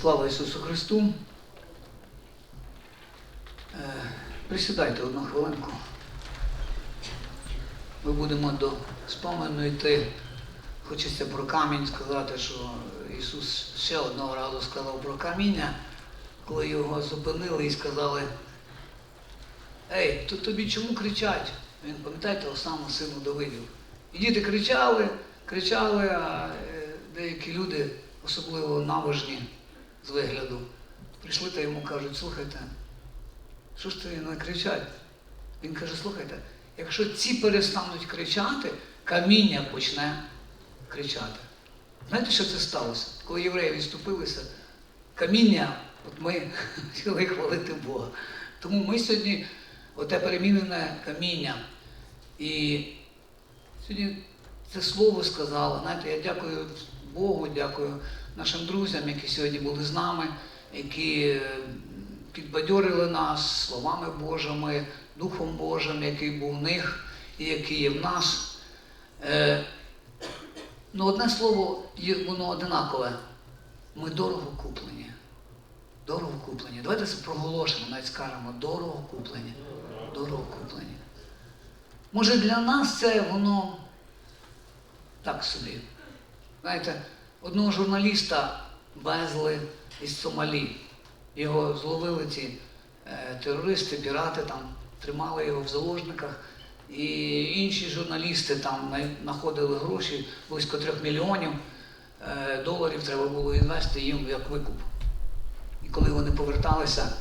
Слава Ісусу Христу. Е, Присідайте одну хвилинку. Ми будемо до спомену йти. Хочеться про камінь сказати, що Ісус ще одного разу сказав про каміння, коли його зупинили і сказали, Ей, то тобі чому кричать? Він, пам'ятаєте, того самого сину Давидів. І діти кричали, кричали, а е, деякі люди, особливо наважні з вигляду, прийшли та йому кажуть, слухайте, що ж ти не кричать? Він каже, слухайте, якщо ці перестануть кричати, каміння почне кричати. Знаєте, що це сталося? Коли євреї відступилися, каміння, от ми хотіли хвалити Бога. Тому ми сьогодні оте перемінене каміння. І сьогодні це слово сказала. Знаєте, я дякую Богу, дякую нашим друзям, які сьогодні були з нами, які е, підбадьорили нас словами Божими, Духом Божим, який був в них і який є в нас. Е, Ну, одне слово, воно одинакове. Ми дорого куплені. Дорого куплені. Давайте це проголошимо, навіть скажемо, дорого куплені. Дорого куплені. Може для нас це воно так собі. Знаєте, одного журналіста везли із Сомалі. Його зловили ці е, терористи, пірати там, тримали його в заложниках. І інші журналісти там знаходили гроші, близько трьох мільйонів е, доларів треба було інвести їм як викуп. І коли вони поверталися,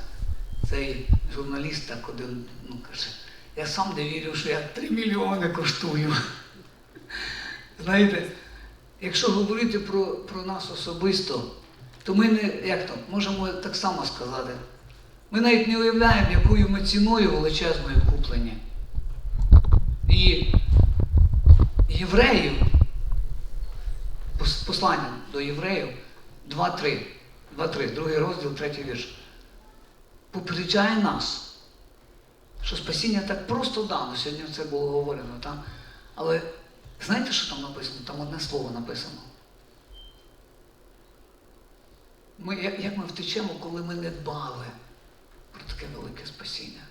цей журналіст так один ну, каже, я сам не вірю, що я 3 мільйони коштую. Знаєте, якщо говорити про, про нас особисто, то ми не, як то, можемо так само сказати. Ми навіть не уявляємо, якою ми ціною величезною куплені. І євреїв, пос- послання до євреїв 2.3, 2.3, другий розділ, третій вірш, попереджає нас, що спасіння так просто дано, сьогодні це було говорено, так? але знаєте, що там написано? Там одне слово написано. Ми, як, ми втечемо, коли ми не дбали про таке велике спасіння?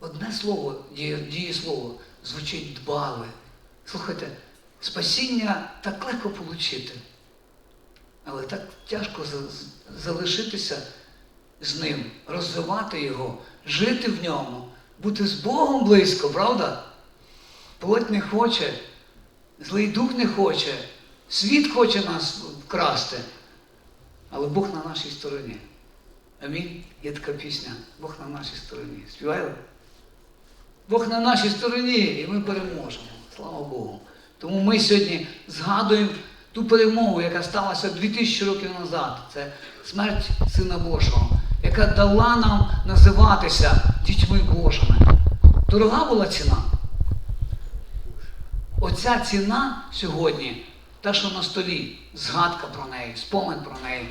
Одне слово, діє, дієслово, звучить дбали. Слухайте, спасіння так легко отримати, але так тяжко за- залишитися з ним, розвивати його, жити в ньому, бути з Богом близько, правда? Плоть не хоче, злий дух не хоче, світ хоче нас вкрасти, але Бог на нашій стороні. Амінь. Є така пісня. Бог на нашій стороні. Співаєте? Бог на нашій стороні, і ми переможемо. Слава Богу. Тому ми сьогодні згадуємо ту перемогу, яка сталася 2000 років назад. Це смерть Сина Божого, яка дала нам називатися дітьми Божими. Дорога була ціна. Оця ціна сьогодні, та, що на столі, згадка про неї, спомин про неї,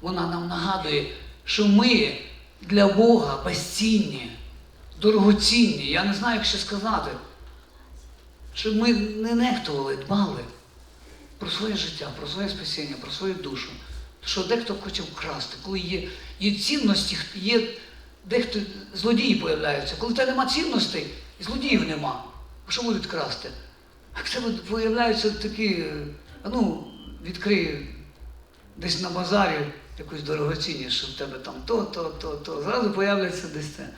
вона нам нагадує, що ми для Бога безцінні, дорогоцінні. Я не знаю, як ще сказати. Щоб ми не нехтували, дбали про своє життя, про своє спасіння, про свою душу. Що дехто хоче вкрасти, коли є, є цінності, є дехто злодії появляються. Коли тебе нема цінностей, і злодіїв нема. Що будуть красти? А в тебе появляються такі, е, ну, відкрий десь на базарі якусь дорогоцінність, що в тебе там то, то, то, то. Зразу появляться десь це.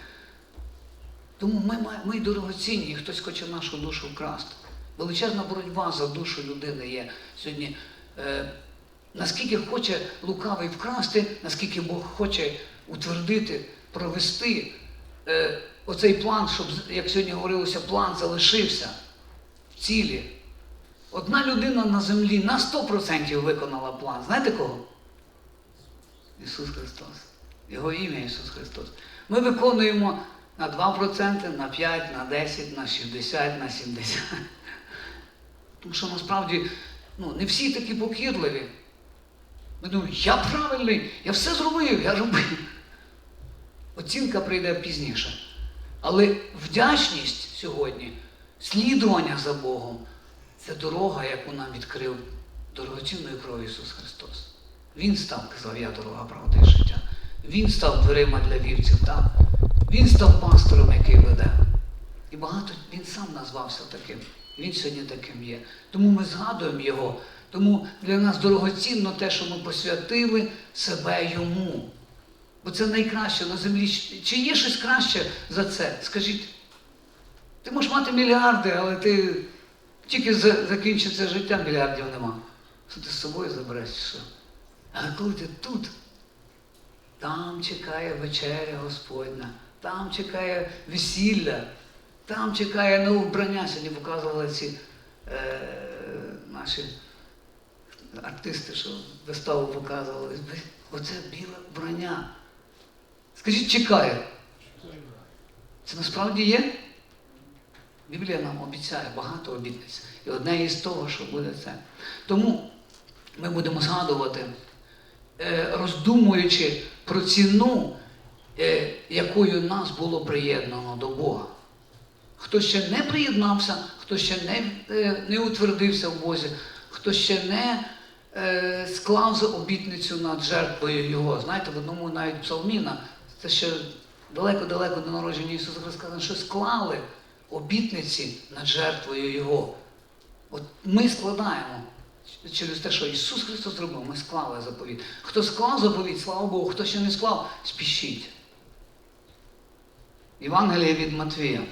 Тому ми, ми дорогоцінні, і хтось хоче нашу душу вкрасти. Величезна боротьба за душу людини є сьогодні. Е, наскільки хоче лукавий вкрасти, наскільки Бог хоче утвердити, провести е, оцей план, щоб, як сьогодні говорилося, план залишився цілі. Одна людина на землі на 100% виконала план. Знаєте кого? Ісус Христос. Його ім'я Ісус Христос. Ми виконуємо на 2%, на 5, на 10, на 60, на 70. Тому що насправді ну, не всі такі покірливі. Ми думаємо, я правильний, я все зробив, я робив. Оцінка прийде пізніше. Але вдячність сьогодні, слідування за Богом це дорога, яку нам відкрив дорогоцінною кров'ю Ісус Христос. Він став, казав я дорога правди і життя. Він став дверима для вівців, так? Він став пастором, який веде. І багато він сам назвався таким. Він сьогодні таким є. Тому ми згадуємо його. Тому для нас дорогоцінно те, що ми посвятили себе йому. Бо це найкраще на землі. Чи є щось краще за це? Скажіть, ти можеш мати мільярди, але ти тільки закінчиться життя, мільярдів нема. Що ти з собою забереш? Що? Але коли ти тут, там чекає вечеря Господня, там чекає весілля, там чекає нове вбрання. Сьогодні показували ці е, наші артисти, що виставу показували. Оце біле вбрання. Скажіть, чекає. Це насправді є? Біблія нам обіцяє багато обітниць. І одне із того, що буде це. Тому ми будемо згадувати, е, роздумуючи про ціну, е, якою нас було приєднано до Бога. Хто ще не приєднався, хто ще не, е, не утвердився в Бозі, хто ще не склав за обітницю над жертвою Його. Знаєте, в одному навіть псалміна, це ще далеко-далеко до народження Ісуса Христа що склали обітниці над жертвою Його. От ми складаємо через те, що Ісус Христос зробив, ми склали заповідь. Хто склав заповідь, слава Богу, хто ще не склав, спішіть. Євангеліє від Матвія.